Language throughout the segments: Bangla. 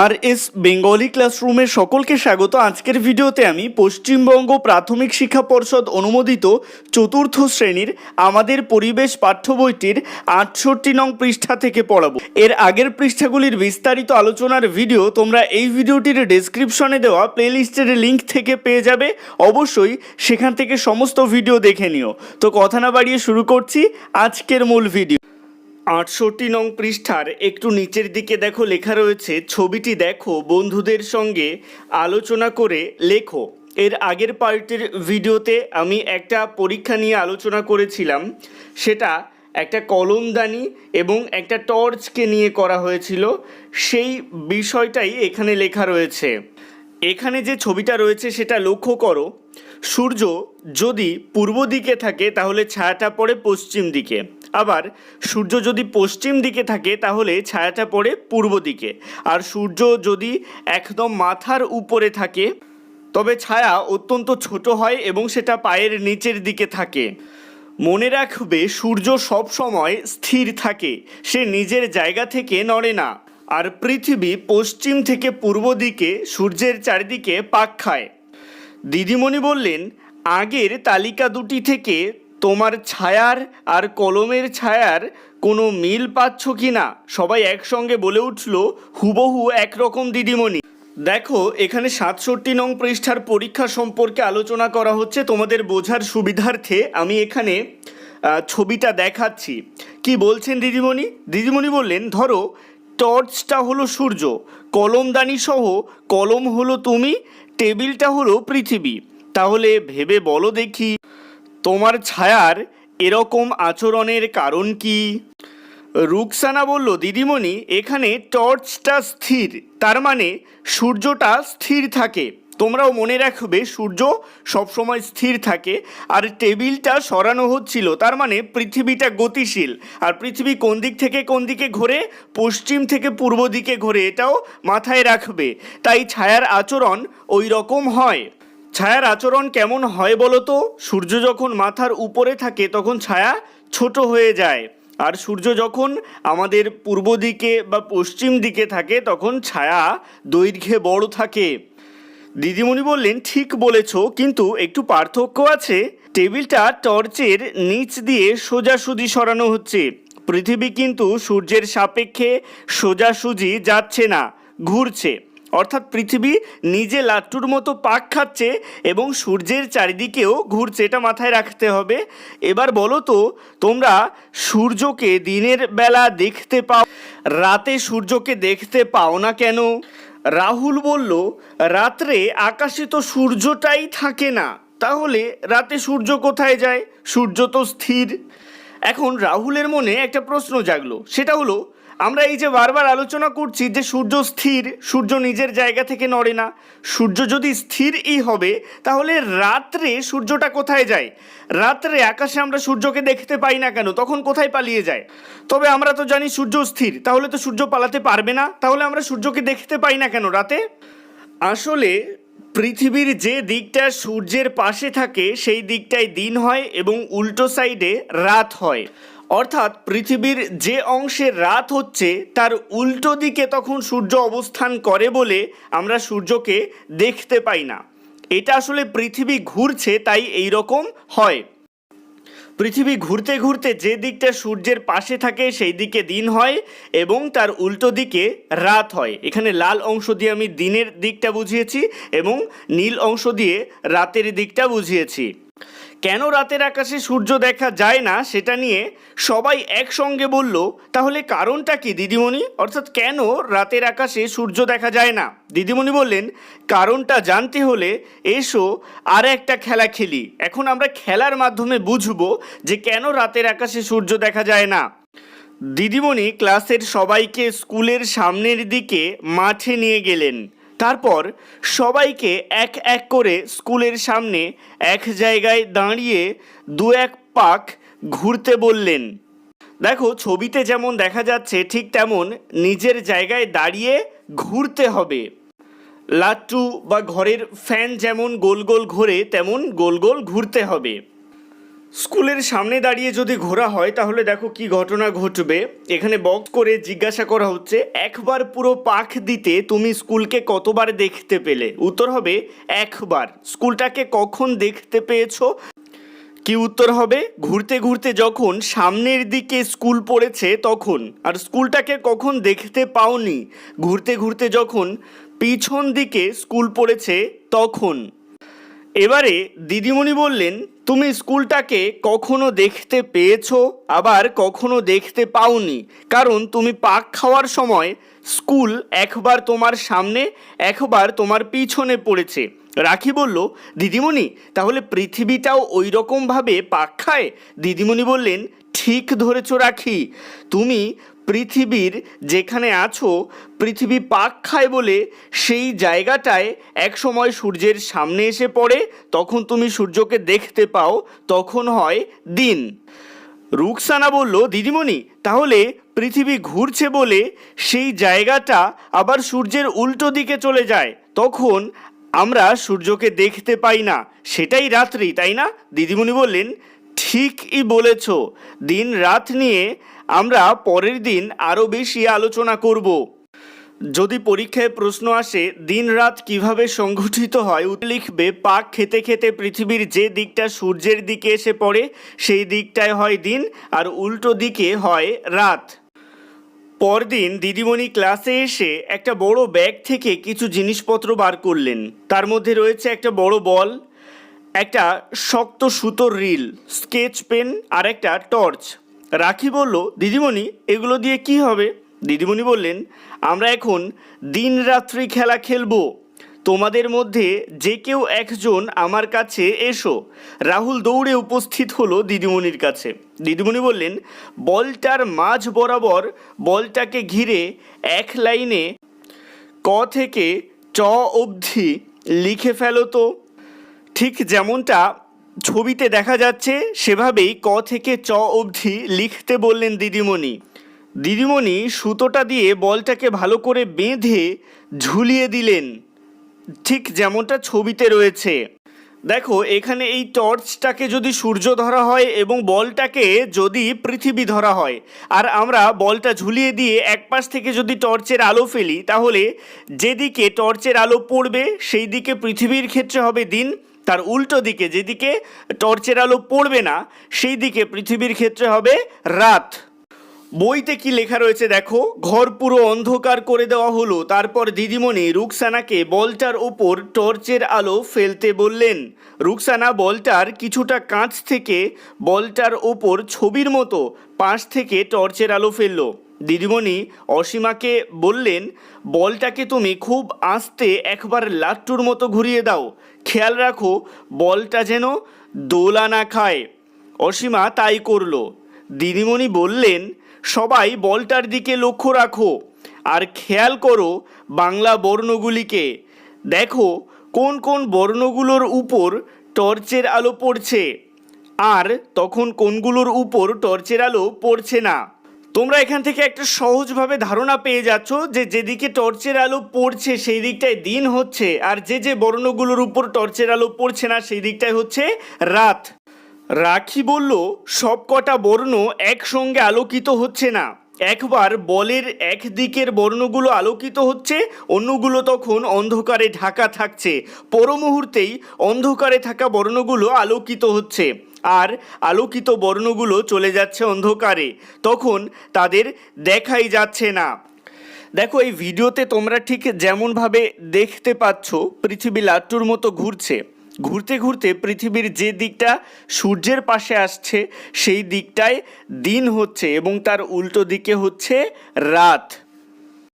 আর এস বেঙ্গলি ক্লাসরুমের সকলকে স্বাগত। আজকের ভিডিওতে আমি পশ্চিমবঙ্গ প্রাথমিক শিক্ষা পর্ষদ অনুমোদিত চতুর্থ শ্রেণির আমাদের পরিবেশ পাঠ্য বইটির আটষট্টি নং পৃষ্ঠা থেকে পড়াবো। এর আগের পৃষ্ঠাগুলির বিস্তারিত আলোচনার ভিডিও তোমরা এই ভিডিওটির ডেসক্রিপশনে দেওয়া প্লেলিস্টের লিঙ্ক থেকে পেয়ে যাবে। অবশ্যই সেখান থেকে সমস্ত ভিডিও দেখে নিও। তো কথা না বাড়িয়ে শুরু করছি আজকের মূল ভিডিও। আটষট্টি নং পৃষ্ঠার একটু নিচের দিকে দেখো লেখা রয়েছে, ছবিটি দেখো, বন্ধুদের সঙ্গে আলোচনা করে লেখো। এর আগের পার্টির ভিডিওতে আমি একটা পরীক্ষা নিয়ে আলোচনা করেছিলাম। সেটা একটা কলমদানি এবং একটা টর্চকে নিয়ে করা হয়েছিল। সেই বিষয়টাই এখানে লেখা রয়েছে। এখানে যে ছবিটা রয়েছে সেটা লক্ষ্য করো। সূর্য যদি পূর্ব দিকে থাকে তাহলে ছায়াটা পড়ে পশ্চিম দিকে। আবার সূর্য যদি পশ্চিম দিকে থাকে, তাহলে ছায়াটা পড়ে পূর্ব দিকে। আর সূর্য যদি একদম মাথার উপরে থাকে, তবে ছায়া অত্যন্ত ছোট হয় এবং সেটা পায়ের নিচের দিকে থাকে। মনে রাখবে, সূর্য সব সময় স্থির থাকে, সে নিজের জায়গা থেকে নড়ে না। আর পৃথিবী পশ্চিম থেকে পূর্ব দিকে সূর্যের চারিদিকে পাক খায়। দিদিমণি বললেন, আগের তালিকা দুটি থেকে তোমার ছায়ার আর কলমের ছায়ার কোনো মিল পাচ্ছ কি না? সবাই একসঙ্গে বলে উঠল, হুবহু একরকম দিদিমণি। দেখো, এখানে সাতষট্টি নং পৃষ্ঠার পরীক্ষা সম্পর্কে আলোচনা করা হচ্ছে। তোমাদের বোঝার সুবিধার্থে আমি এখানে ছবিটা দেখাচ্ছি। কি বলছেন দিদিমণি? দিদিমণি বললেন, ধরো, টর্চটা হলো সূর্য, কলমদানি সহ কলম হলো তুমি, টেবিলটা হলো পৃথিবী। তাহলে ভেবে বলো দেখি। তোমার ছায়ার এরকম আচরণের কারণ কি? রুকসানা বলল, দিদিমণি, এখানে টর্চটা স্থির। তার মানে সূর্যটা স্থির থাকে। তোমরাও মনে রাখবে, সূর্য সবসময় স্থির থাকে আর টেবিলটা সরানো হচ্ছিল। তার মানে পৃথিবীটা গতিশীল। আর পৃথিবী কোন দিক থেকে কোন দিকে ঘোরে? পশ্চিম থেকে পূর্ব দিকে ঘোরে। এটাও মাথায় রাখবে। তাই ছায়ার আচরণ ওই রকম হয়। ছায়ার আচরণ কেমন হয় বলো তো? সূর্য যখন মাথার উপরে থাকে, তখন ছায়া ছোট হয়ে যায়। আর সূর্য যখন আমাদের পূর্ব দিকে বা পশ্চিম দিকে থাকে, তখন ছায়া দৈর্ঘ্যে বড় থাকে। দিদিমণি বললেন, ঠিক বলেছ, কিন্তু একটু পার্থক্য আছে। টেবিলটা টর্চের নিচ দিয়ে সোজাসুজি সরানো হচ্ছে। পৃথিবী কিন্তু সূর্যের সাপেক্ষে সোজাসুজি যাচ্ছে না, ঘুরছে। অর্থাৎ পৃথিবী নিজে লাট্টুর মতো পাক খাচ্ছে এবং সূর্যের চারিদিকেও ঘুরছে, এটা মাথায় রাখতে হবে। এবার বলো তো, তোমরা সূর্যকে দিনের বেলা দেখতে পাও, রাতে সূর্যকে দেখতে পাও না কেন? রাহুল বলল, রাত্রে আকাশে তো সূর্যটাই থাকে না, তাহলে রাতে সূর্য কোথায় যায়? সূর্য তো স্থির। এখন রাহুলের মনে একটা প্রশ্ন জাগলো, সেটা হলো আমরা এই যে বারবার আলোচনা করছি যে সূর্য স্থির, সূর্য নিজের জায়গা থেকে নড়ে না। সূর্য যদি স্থির স্থিরই হবে, তাহলে রাত্রে সূর্যটা কোথায় যায়? রাত্রে আকাশে আমরা সূর্যকে দেখতে পাই না কেন? তখন কোথায় পালিয়ে যায়? তবে আমরা তো জানি সূর্য স্থির, তাহলে তো সূর্য পালাতে পারবে না। তাহলে আমরা সূর্যকে দেখতে পাই না কেন রাতে? আসলে পৃথিবীর যে দিকটা সূর্যের পাশে থাকে, সেই দিকটায় দিন হয় এবং উল্টো সাইডে রাত হয়। অর্থাৎ পৃথিবীর যে অংশে রাত হচ্ছে, তার উল্টো দিকে তখন সূর্য অবস্থান করে বলে আমরা সূর্যকে দেখতে পাই না। এটা আসলে পৃথিবী ঘুরছে, তাই এই রকম হয়। পৃথিবী ঘুরতে ঘুরতে যে দিকটা সূর্যের পাশে থাকে, সেই দিকে দিন হয় এবং তার উল্টো দিকে রাত হয়। এখানে লাল অংশ দিয়ে আমি দিনের দিকটা বুঝিয়েছি এবং নীল অংশ দিয়ে রাতের দিকটা বুঝিয়েছি। কেন রাতের আকাশে সূর্য দেখা যায় না সেটা নিয়ে সবাই একসঙ্গে বলল, তাহলে কারণটা কি, দিদিমণি? অর্থাৎ কেন রাতের আকাশে সূর্য দেখা যায় না? দিদিমণি বললেন, কারণটা জানতে হলে এসো আর একটা খেলা খেলি। এখন আমরা খেলার মাধ্যমে বুঝব যে কেন রাতের আকাশে সূর্য দেখা যায় না। দিদিমণি ক্লাসের সবাইকে স্কুলের সামনের দিকে মাঠে নিয়ে গেলেন। তারপর সবাইকে এক এক করে স্কুলের সামনে এক জায়গায় দাঁড়িয়ে দু এক পাক ঘুরতে বললেন। দেখো, ছবিতে যেমন দেখা যাচ্ছে, ঠিক তেমন নিজের জায়গায় দাঁড়িয়ে ঘুরতে হবে। লাট্টু বা ঘরের ফ্যান যেমন গোল গোল ঘোরে, তেমন গোল গোল ঘুরতে হবে। স্কুলের সামনে দাঁড়িয়ে যদি ঘোরা হয়, তাহলে দেখো কি ঘটনা ঘটবে। এখানে বক্স করে জিজ্ঞাসা করা হচ্ছে, একবার পুরো পাখ দিতে তুমি স্কুলকে কতবার দেখতে পেলে? উত্তর হবে, একবার। স্কুলটাকে কখন দেখতে পেয়েছ? কি উত্তর হবে? ঘুরতে ঘুরতে যখন সামনের দিকে স্কুল পড়েছে তখন। আর স্কুলটাকে কখন দেখতে পাওনি? ঘুরতে ঘুরতে যখন পিছন দিকে স্কুল পড়েছে তখন। এবারে দিদিমণি বললেন, তুমি স্কুলটাকে কখনো দেখতে পেয়েছ? আবার কখনো দেখতে পাওনি? কারণ তুমি পাক খাওয়ার সময় স্কুল একবার তোমার সামনে, একবার তোমার পিছনে পড়েছে। রাখি বলল, দিদিমণি, তাহলে পৃথিবীটাও ওই রকমভাবে পাক খায়? দিদিমণি বললেন, ঠিক ধরেছ রাখি। তুমি পৃথিবীর যেখানে আছো, পৃথিবী পাক খায় বলে সেই জায়গাটায় একসময় সূর্যের সামনে এসে পড়ে, তখন তুমি সূর্যকে দেখতে পাও, তখন হয় দিন। রুকসানা বলল, দিদিমণি, তাহলে পৃথিবী ঘুরছে বলে সেই জায়গাটা আবার সূর্যের উল্টো দিকে চলে যায়। তখন আমরা সূর্যকে দেখতে পাই না। সেটাই রাত্রি, তাই না? দিদিমণি বললেন, ঠিকই বলেছ। দিন রাত নিয়ে আমরা পরের দিন আরও বেশি আলোচনা করব। যদি পরীক্ষায় প্রশ্ন আসে দিন রাত কীভাবে সংগঠিত হয় লিখবে, পাক খেতে খেতে পৃথিবীর যে দিকটা সূর্যের দিকে এসে পড়ে, সেই দিকটায় হয় দিন আর উল্টো দিকে হয় রাত। পরদিন দিদিমণি ক্লাসে এসে একটা বড় ব্যাগ থেকে কিছু জিনিসপত্র বার করলেন। তার মধ্যে রয়েছে একটা বড় বল, একটা শক্ত সুতোর রিল, স্কেচ পেন আর একটা টর্চ। রাখি বলল, দিদিমণি, এগুলো দিয়ে কি হবে? দিদিমণি বললেন, আমরা এখন দিন রাত্রি খেলা খেলব। তোমাদের মধ্যে যে কেউ একজন আমার কাছে এসো। রাহুল দৌড়ে উপস্থিত হলো দিদিমণির কাছে। দিদিমণি বললেন, বলটার মাঝ বরাবর বলটাকে ঘিরে এক লাইনে ক থেকে চ অবধি লিখে ফেলো তো। ঠিক যেমনটা ছবিতে দেখা যাচ্ছে সেভাবেই ক থেকে চ অবধি লিখতে বললেন দিদিমণি। দিদিমণি সুতোটা দিয়ে বলটাকে ভালো করে বেঁধে ঝুলিয়ে দিলেন। ঠিক যেমনটা ছবিতে রয়েছে। দেখো, এখানে এই টর্চটাকে যদি সূর্য ধরা হয় এবং বলটাকে যদি পৃথিবী ধরা হয়, আর আমরা বলটা ঝুলিয়ে দিয়ে এক পাশ থেকে যদি টর্চের আলো ফেলি, তাহলে যেদিকে টর্চের আলো পড়বে সেই দিকে পৃথিবীর ক্ষেত্রে হবে দিন তার উল্টো দিকে, যেদিকে টর্চের আলো পড়বে না, সেই দিকে পৃথিবীর ক্ষেত্রে হবে রাত। বইতে কি লেখা রয়েছে দেখো? ঘর পুরো অন্ধকার করে দেওয়া হলো। তারপর দিদিমণি রুকসানাকে বলটার ওপর টর্চের আলো ফেলতে বললেন, রুকসানা, বলটার কিছুটা কাঁচ থেকে বলটার ওপর ছবির মতো পাশ থেকে টর্চের আলো ফেলল। দিদিমণি অসীমাকে বললেন, বলটাকে তুমি খুব আস্তে একবার লাট্টুর মতো ঘুরিয়ে দাও। খেয়াল রাখো, বলটা যেন দোলা না খায়। অসীমা তাই করল। দিদিমণি বললেন, সবাই বলটার দিকে লক্ষ্য রাখো আর খেয়াল করো বাংলা বর্ণগুলিকে। দেখো কোন কোন বর্ণগুলোর উপর টর্চের আলো পড়ছে। আর তখন কোনগুলোর উপর টর্চের আলো পড়ছে না। তোমরা এখান থেকে একটা সহজভাবে ধারণা পেয়ে যাচ্ছ যে যেদিকে টর্চের আলো পড়ছে সেই দিকটায় দিন হচ্ছে, আর যে যে বর্ণগুলোর উপর টর্চের আলো পড়ছে না সেই দিকটায় হচ্ছে রাত। রাখি বলল, সব কটা বর্ণ একসঙ্গে আলোকিত হচ্ছে না। একবার বলের এক দিকের বর্ণগুলো আলোকিত হচ্ছে, অন্যগুলো তখন অন্ধকারে ঢাকা থাকছে। পর মুহূর্তেই অন্ধকারে থাকা বর্ণগুলো আলোকিত হচ্ছে। আর আলোকিত বর্ণগুলো চলে যাচ্ছে অন্ধকারে। তখন তাদের দেখাই যাচ্ছে না। দেখো, এই ভিডিওতে তোমরা ঠিক যেমনভাবে দেখতে পাচ্ছ, পৃথিবী লাট্টুর মতো ঘুরছে। ঘুরতে ঘুরতে পৃথিবীর যে দিকটা সূর্যের পাশে আসছে, সেই দিকটায় দিন হচ্ছে এবং তার উল্টো দিকে হচ্ছে রাত।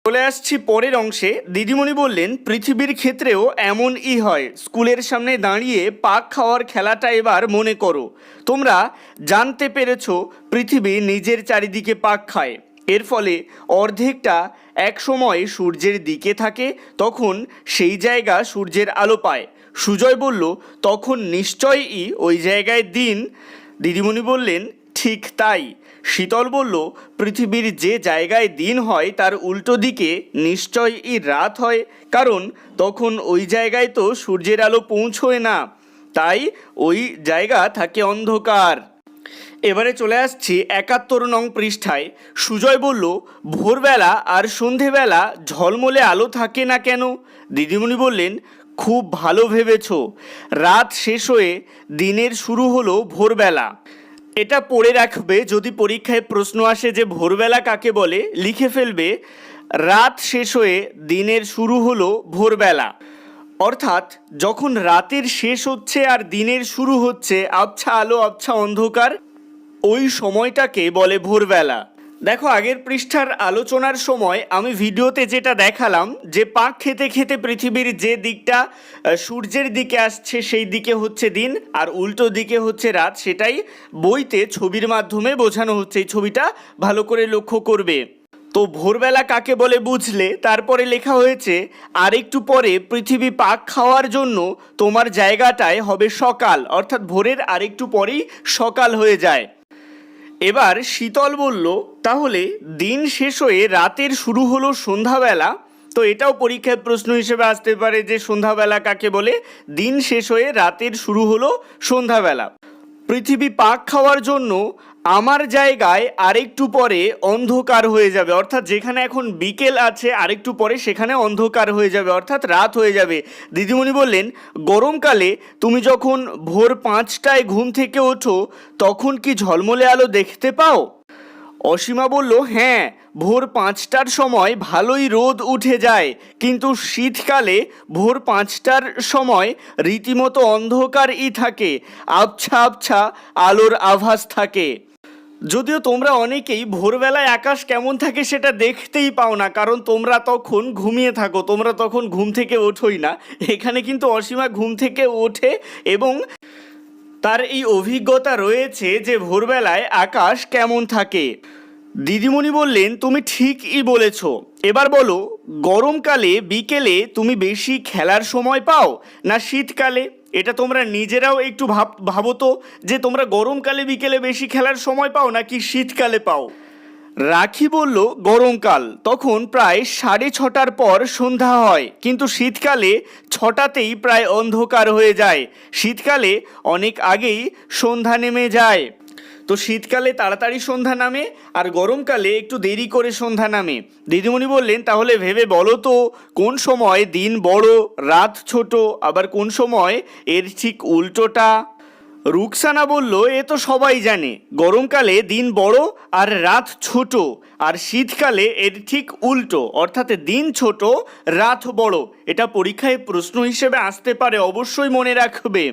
চলে আসছি পরের অংশে। দিদিমণি বললেন, পৃথিবীর ক্ষেত্রেও এমনই হয়। স্কুলের সামনে দাঁড়িয়ে পাক খাওয়ার খেলাটা এবার মনে করো। তোমরা জানতে পেরেছ, পৃথিবী নিজের চারিদিকে পাক খায়। এর ফলে অর্ধেকটা এক সময় সূর্যের দিকে থাকে, তখন সেই জায়গা সূর্যের আলো পায়। সুজয় বলল, তখন নিশ্চয়ই ওই জায়গায় দিন। দিদিমণি বললেন, ঠিক তাই। শীতল বলল, পৃথিবীর যে জায়গায় দিন হয়, তার উল্টো দিকে নিশ্চয়ই রাত হয়, কারণ তখন ওই জায়গায় তো সূর্যের আলো পৌঁছয় না। তাই ওই জায়গা থাকে অন্ধকার। এবারে চলে আসছি একাত্তর নং পৃষ্ঠায়। সুজয় বলল, ভোরবেলা আর সন্ধেবেলা ঝলমলে আলো থাকে না কেন? দিদিমণি বললেন, খুব ভালো ভেবেছ। রাত শেষ হয়ে দিনের শুরু হলো ভোরবেলা। এটা পড়ে রাখবে যদি পরীক্ষায় প্রশ্ন আসে যে ভোরবেলা কাকে বলে, লিখে ফেলবে, রাত শেষ হয়ে দিনের শুরু হলো ভোরবেলা। অর্থাৎ যখন রাতের শেষ হচ্ছে আর দিনের শুরু হচ্ছে, আবছা আলো, আবছা অন্ধকার, ওই সময়টাকে বলে ভোরবেলা। দেখো, আগের পৃষ্ঠার আলোচনার সময় আমি ভিডিওতে যেটা দেখালাম, যে পাক খেতে খেতে পৃথিবীর যে দিকটা সূর্যের দিকে আসছে, সেই দিকে হচ্ছে দিন, আর উল্টো দিকে হচ্ছে রাত, সেটাই বইতে, ছবির মাধ্যমে বোঝানো হচ্ছে। এই ছবিটা ভালো করে লক্ষ্য করবে। তো ভোরবেলা কাকে বলে বুঝলে? তারপরে লেখা হয়েছে আর একটু পরে পৃথিবী পাক খাওয়ার জন্য তোমার জায়গাটায় হবে সকাল। অর্থাৎ ভোরের আরেকটু পরেই সকাল হয়ে যায়। এবার শীতল বলল, তাহলে দিন শেষ হয়ে রাতের শুরু হলো সন্ধ্যাবেলা? তো এটাও পরীক্ষার প্রশ্ন হিসেবে আসতে পারে যে সন্ধ্যাবেলা কাকে বলে? দিন শেষ হয়ে রাতের শুরু হলো সন্ধ্যাবেলা। পৃথিবী পাক খাওয়ার জন্য আমার জায়গায় আরেকটু পরে অন্ধকার হয়ে যাবে। অর্থাৎ যেখানে এখন বিকেল আছে, আরেকটু পরে সেখানে অন্ধকার হয়ে যাবে। অর্থাৎ রাত হয়ে যাবে। দিদিমণি বললেন, গরমকালে তুমি যখন ভোর পাঁচটায় ঘুম থেকে ওঠো, তখন কি ঝলমলে আলো দেখতে পাও? অসীমা বলল হ্যাঁ ভোর পাঁচটার সময় ভালোই রোদ উঠে যায়। কিন্তু শীতকালে ভোর পাঁচটার সময় রীতিমতো অন্ধকারই থাকে। আবছা আবছা, আলোর আভাস থাকে। যদিও তোমরা অনেকেই ভোরবেলায় আকাশ কেমন থাকে সেটা দেখতেই পাও না, কারণ তোমরা তখন ঘুমিয়ে থাকো, তোমরা তখন ঘুম থেকে ওঠোই না। এখানে কিন্তু অসীমা ঘুম থেকে ওঠে এবং তার এই অভিজ্ঞতা রয়েছে যে ভোরবেলায় আকাশ কেমন থাকে। দিদিমণি বললেন, তুমি ঠিকই বলেছ। এবার বলো, গরমকালে বিকেলে তুমি বেশি খেলার সময় পাও না শীতকালে? এটা তোমরা নিজেরাও একটু ভাব, ভাবো তো যে তোমরা গরমকালে, বিকেলে বেশি খেলার সময় পাও নাকি শীতকালে পাও? রাখি বলল, গরমকাল। তখন প্রায় সাড়ে ছটার পর সন্ধ্যা হয়, কিন্তু শীতকালে ছটাতেই প্রায় অন্ধকার হয়ে যায়। শীতকালে অনেক আগেই সন্ধ্যা নেমে যায়। তো শীতকালে তাড়াতাড়ি সন্ধ্যা নামে আর গরমকালে একটু দেরি করে সন্ধ্যা নামে। দিদিমণি বললেন, তাহলে ভেবে বলো তো, কোন সময় দিন বড়, রাত ছোট, আবার কোন সময় এর ঠিক উল্টোটা? রুকসানা বলল, এ তো সবাই জানে, গরমকালে দিন বড় আর রাত ছোট, আর শীতকালে এর ঠিক উল্টো, অর্থাৎ দিন ছোট, রাত বড়। এটা পরীক্ষায় প্রশ্ন হিসেবে আসতে পারে, অবশ্যই মনে রাখবে।